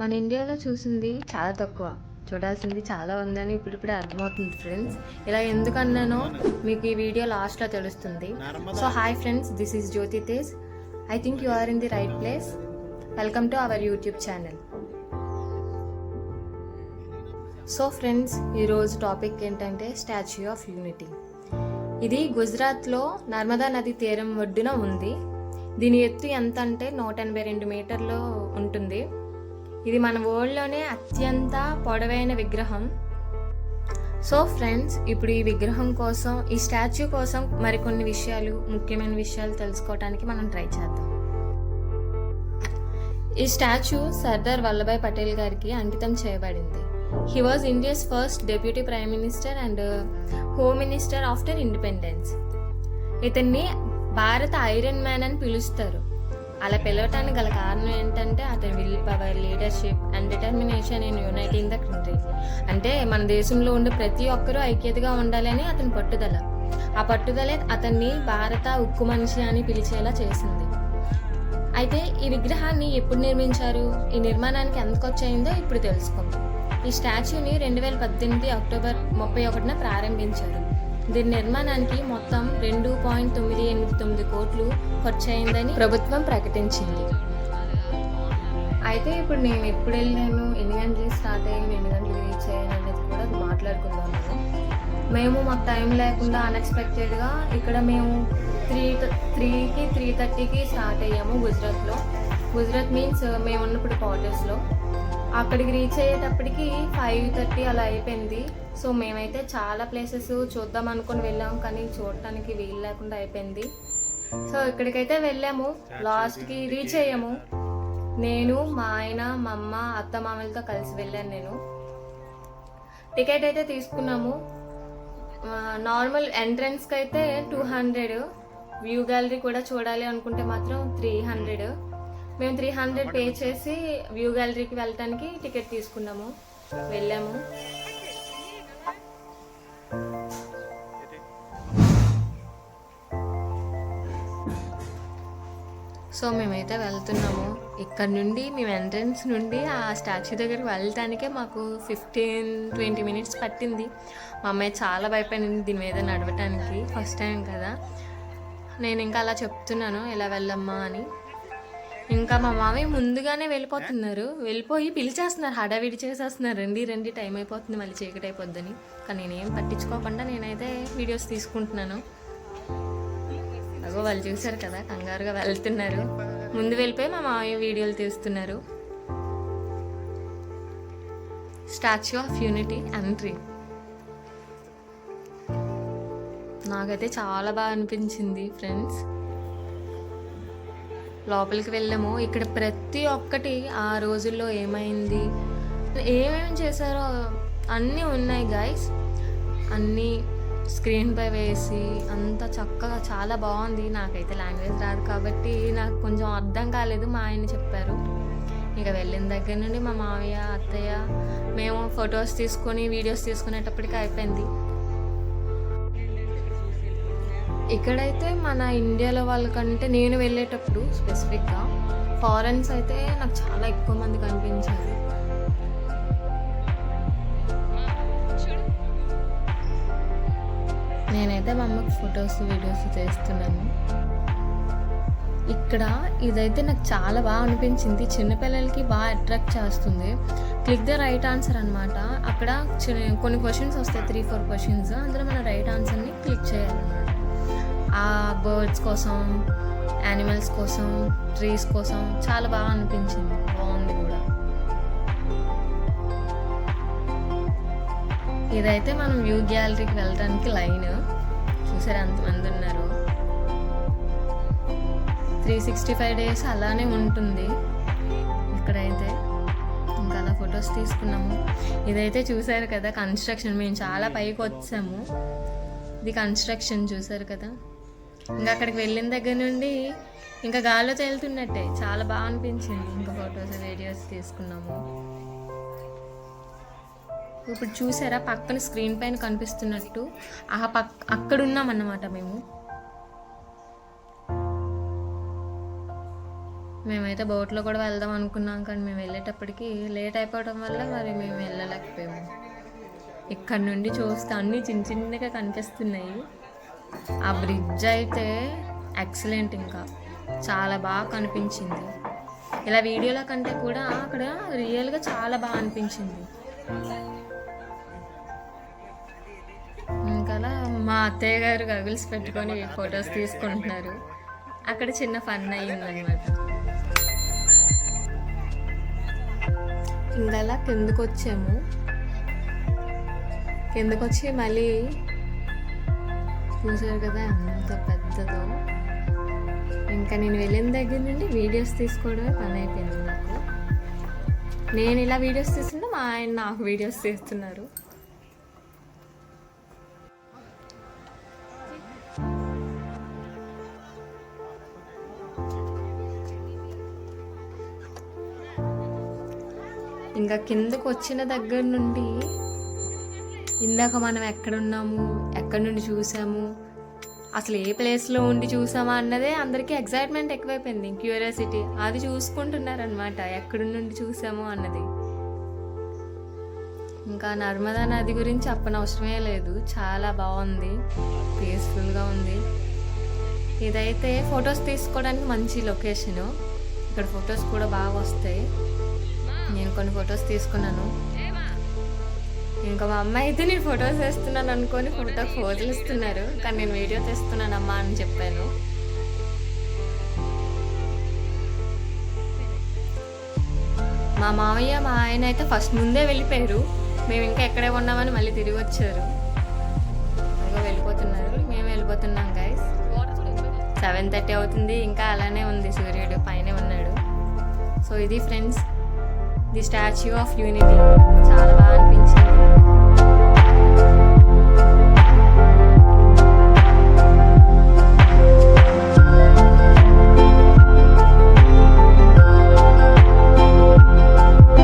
మన ఇండియాలో చూసింది చాలా తక్కువ. చూడాల్సింది చాలా ఉందని ఇప్పుడిప్పుడే అర్థమవుతుంది ఫ్రెండ్స్ ఇలా ఎందుకు అన్నానో మీకు ఈ వీడియో లాస్ట్లో తెలుస్తుంది. So hi friends this is Jyothi Tej I think you are in the right place welcome to our YouTube channel so friends ఈరోజు టాపిక్ ఏంటంటే స్టాచ్యూ ఆఫ్ యూనిటీ ఇది గుజరాత్లో నర్మదా నది తీరం ఒడ్డున ఉంది. దీని ఎత్తు ఎంత అంటే నూట ఎనభై రెండు మీటర్లు ఉంటుంది. ఇది మన వరల్డ్లోనే అత్యంత పొడవైన విగ్రహం. సో ఫ్రెండ్స్ ఇప్పుడు ఈ విగ్రహం కోసం ఈ స్టాచ్యూ కోసం మరికొన్ని విషయాలు ముఖ్యమైన విషయాలు తెలుసుకోవడానికి మనం ట్రై చేద్దాం. ఈ స్టాచ్యూ సర్దార్ వల్లభాయ్ పటేల్ గారికి అంకితం చేయబడింది. He was India's first deputy prime minister and home minister after independence ఇతన్ని భారత ఐరన్ మ్యాన్ అని పిలుస్తారు. అలా పిలవటానికి గల కారణం ఏంటంటే అతని will power leadership and determination in uniting the country అంటే మన దేశంలో ఉండే ప్రతి ఒక్కరూ ఐక్యతగా ఉండాలని అతని పట్టుదల. ఆ పట్టుదలే అతన్ని భారత ఉక్కు మనిషి అని పిలిచేలా చేసింది. అయితే ఈ విగ్రహాన్ని ఎప్పుడు నిర్మించారు? ఈ నిర్మాణానికి ఎంత ఖర్చయిందో ఇప్పుడు తెలుసుకుందాం. ఈ స్టాచ్యూని రెండు వేల పద్దెనిమిది అక్టోబర్ ముప్పై ఒకటిన ప్రారంభించారు. దీని నిర్మాణానికి మొత్తం రెండు పాయింట్ తొమ్మిది ఎనిమిది తొమ్మిది కోట్లు ఖర్చయిందని ప్రభుత్వం ప్రకటించింది. అయితే ఇప్పుడు నేను ఎప్పుడు వెళ్ళాను? ఎన్ని గంటలకి స్టార్ట్ అయ్యాను? ఎన్ని గంటలకు రీచ్ అయ్యాను అనేది కూడా మాట్లాడుకుందాం. మేము మాకు టైం లేకుండా అన్ఎక్స్పెక్టెడ్గా ఇక్కడ మేము త్రీ త్రీకి త్రీ థర్టీకి స్టార్ట్ అయ్యాము గుజరాత్లో. గుజరాత్ మీన్స్ మేము ఉన్నప్పుడు క్వార్టర్స్లో అక్కడికి రీచ్ అయ్యేటప్పటికి ఫైవ్ థర్టీ అలా అయిపోయింది. సో మేమైతే చాలా ప్లేసెస్ చూద్దాం అనుకుని వెళ్ళాం కానీ చూడటానికి వీలు లేకుండా అయిపోయింది. సో ఇక్కడికైతే వెళ్ళాము. లాస్ట్కి రీచ్ అయ్యాము. నేను మా ఆయన మా అమ్మ అత్త మామలతో కలిసి వెళ్ళాను నేను. టికెట్ అయితే తీసుకున్నాము. నార్మల్ ఎంట్రన్స్కి అయితే టూ హండ్రెడ్ వ్యూ గ్యాలరీ కూడా చూడాలి అనుకుంటే మాత్రం త్రీ హండ్రెడ్ మేము త్రీ హండ్రెడ్ పే చేసి వ్యూ గ్యాలరీకి వెళ్ళటానికి టికెట్ తీసుకున్నాము. వెళ్ళాము. సో మేమైతే వెళ్తున్నాము. ఇక్కడ నుండి మేము ఎంట్రన్స్ నుండి ఆ స్టాచ్యూ దగ్గరికి వెళ్ళటానికే మాకు ఫిఫ్టీన్ ట్వంటీ మినిట్స్ పట్టింది. మా అమ్మాయి చాలా భయపడింది దీని మీద నడవటానికి ఫస్ట్ టైం కదా. నేను ఇంకా అలా చెప్తున్నాను ఇలా వెళ్ళమ్మా అని. ఇంకా మా మామయ్య ముందుగానే వెళ్ళిపోతున్నారు. వెళ్ళిపోయి పిలిచేస్తున్నారు. హడావిడి చేసేస్తున్నారు. రండి రండి టైం అయిపోతుంది. మళ్ళీ చీకటి అయిపోద్దని. కానీ నేనేం పట్టించుకోకుండా నేనైతే వీడియోస్ తీసుకుంటున్నాను. అగో వాళ్ళు చూశారు కదా కంగారుగా వెళ్తున్నారు. ముందు వెళ్ళిపోయి మా మామయ్య వీడియోలు తీస్తున్నారు. స్టాచ్యూ ఆఫ్ యూనిటీ ఎంట్రీ నాకైతే చాలా బాగా అనిపించింది ఫ్రెండ్స్ లోపలికి వెళ్ళాము. ఇక్కడ ప్రతి ఒక్కటి ఆ రోజుల్లో ఏమైంది? ఏమేమి చేశారో అన్నీ ఉన్నాయి గాయస్ అన్నీ స్క్రీన్ పై వేసి అంత చక్కగా చాలా బాగుంది. నాకైతే లాంగ్వేజ్ రాదు కాబట్టి నాకు కొంచెం అర్థం కాలేదు మా ఆయన చెప్పారు. ఇక వెళ్ళిన దగ్గర నుండి మా మామయ్య అత్తయ్య మేము ఫొటోస్ తీసుకొని వీడియోస్ తీసుకునేటప్పటికి అయిపోయింది. ఇక్కడైతే మన ఇండియాలో వాళ్ళకంటే నేను వెళ్ళేటప్పుడు స్పెసిఫిక్గా ఫారెన్స్ అయితే నాకు చాలా ఎక్కువ మంది కనిపించారు. నేనైతే మా అమ్మకి ఫొటోస్ వీడియోస్ చేస్తున్నాను. ఇక్కడ ఇదైతే నాకు చాలా బాగా అనిపించింది. చిన్నపిల్లలకి బాగా అట్రాక్ట్ చేస్తుంది. క్లిక్ ద రైట్ ఆన్సర్ అనమాట అక్కడ కొన్ని క్వశ్చన్స్ వస్తాయి త్రీ ఫోర్ క్వశ్చన్స్ అందులో మన రైట్ ఆన్సర్ని క్లిక్ చేయాలన్నమాట. ఆ బర్డ్స్ కోసం యానిమల్స్ కోసం ట్రీస్ కోసం చాలా బాగా అనిపించింది. బాగుంది కూడా. ఇదైతే మనం వ్యూ గ్యాలరీకి వెళ్ళడానికి లైన్. చూసారు ఎంతమంది ఉన్నారు? త్రీ సిక్స్టీ ఫైవ్ డేస్ అలానే ఉంటుంది. ఇక్కడైతే ఇంకా అలా ఫొటోస్ తీసుకున్నాము. ఇదైతే చూసారు కదా కన్స్ట్రక్షన్. మేము చాలా పైకి వచ్చాము. ఇది కన్స్ట్రక్షన్ చూసారు కదా? ఇంకా అక్కడికి వెళ్ళిన దగ్గర నుండి ఇంకా గాల్లో తేలుతున్నట్టే. చాలా బాగా అనిపించింది. ఇంకా ఫొటోస్ వీడియోస్ తీసుకున్నాము. ఇప్పుడు చూసారా? పక్కన స్క్రీన్ పైన కనిపిస్తున్నట్టు ఆ పక్ అక్కడ ఉన్నాం అన్నమాట మేము మేము. మేమైతే బోట్లో కూడా వెళ్దాం అనుకున్నాం కానీ మేము వెళ్ళేటప్పటికి లేట్ అయిపోవడం వల్ల మరి మేము వెళ్ళలేకపోయాము. ఇక్కడ నుండి చూస్తే అన్నీ చిన్న చిన్నగా కనిపిస్తున్నాయి. ఆ బ్రిడ్జ్ అయితే ఎక్సలెంట్ ఇంకా. చాలా బాగా కనిపించింది. ఇలా వీడియోల కంటే కూడా అక్కడ రియల్గా చాలా బాగా అనిపించింది. ఇంకా అలా మా అత్తయ్య గారు గగుల్స్ పెట్టుకొని ఫొటోస్ తీసుకుంటున్నారు. అక్కడ చిన్న ఫన్ అయ్యిందనమాట ఇంకా అలా కిందకు వచ్చాము కిందకు వచ్చి మళ్ళీ చూసారు కదా ఎంత పెద్దదో. ఇంకా నేను వెళ్ళిన దగ్గర నుండి వీడియోస్ తీసుకోవడమే పని అయిపోయింది నాకు. నేను ఇలా వీడియోస్ తీస్తుంటే మా ఆయన నాకు వీడియోస్ తీస్తున్నారు. ఇంకా కిందకు వచ్చిన దగ్గర నుండి ఇందాక మనం ఎక్కడున్నాము ఎక్కడి నుండి చూసాము అసలు ఏ ప్లేస్లో ఉండి చూసామా అన్నదే అందరికీ ఎగ్జైట్మెంట్ ఎక్కువైపోయింది. క్యూరియాసిటీ అది చూసుకుంటున్నారనమాట ఎక్కడి నుండి చూసాము అన్నది. ఇంకా నర్మదా నది గురించి చెప్పనవసరమే లేదు. చాలా బాగుంది. పీస్ఫుల్గా ఉంది. ఇదైతే ఫొటోస్ తీసుకోవడానికి మంచి లొకేషను ఇక్కడ ఫొటోస్ కూడా బాగా వస్తాయి. నేను కొన్ని ఫొటోస్ తీసుకున్నాను. ఇంకా మా అమ్మ అయితే నేను ఫొటోస్ వేస్తున్నాను అనుకొని ఫోటోకి ఫోజులు ఇస్తున్నారు. కానీ నేను వీడియో తెస్తున్నానమ్మా అని చెప్పాను. మా మామయ్య మా ఆయన అయితే ఫస్ట్ ముందే వెళ్ళిపోయారు. మేము ఇంకా ఎక్కడే ఉన్నామని మళ్ళీ తిరిగి వచ్చారు. ఇదిగో వెళ్ళిపోతున్నారు. మేము వెళ్ళిపోతున్నాం గైస్ సెవెన్ థర్టీ అవుతుంది. ఇంకా అలానే ఉంది సూర్యుడు పైన ఉన్నాడు. సో ఇది friends the Statue of Unity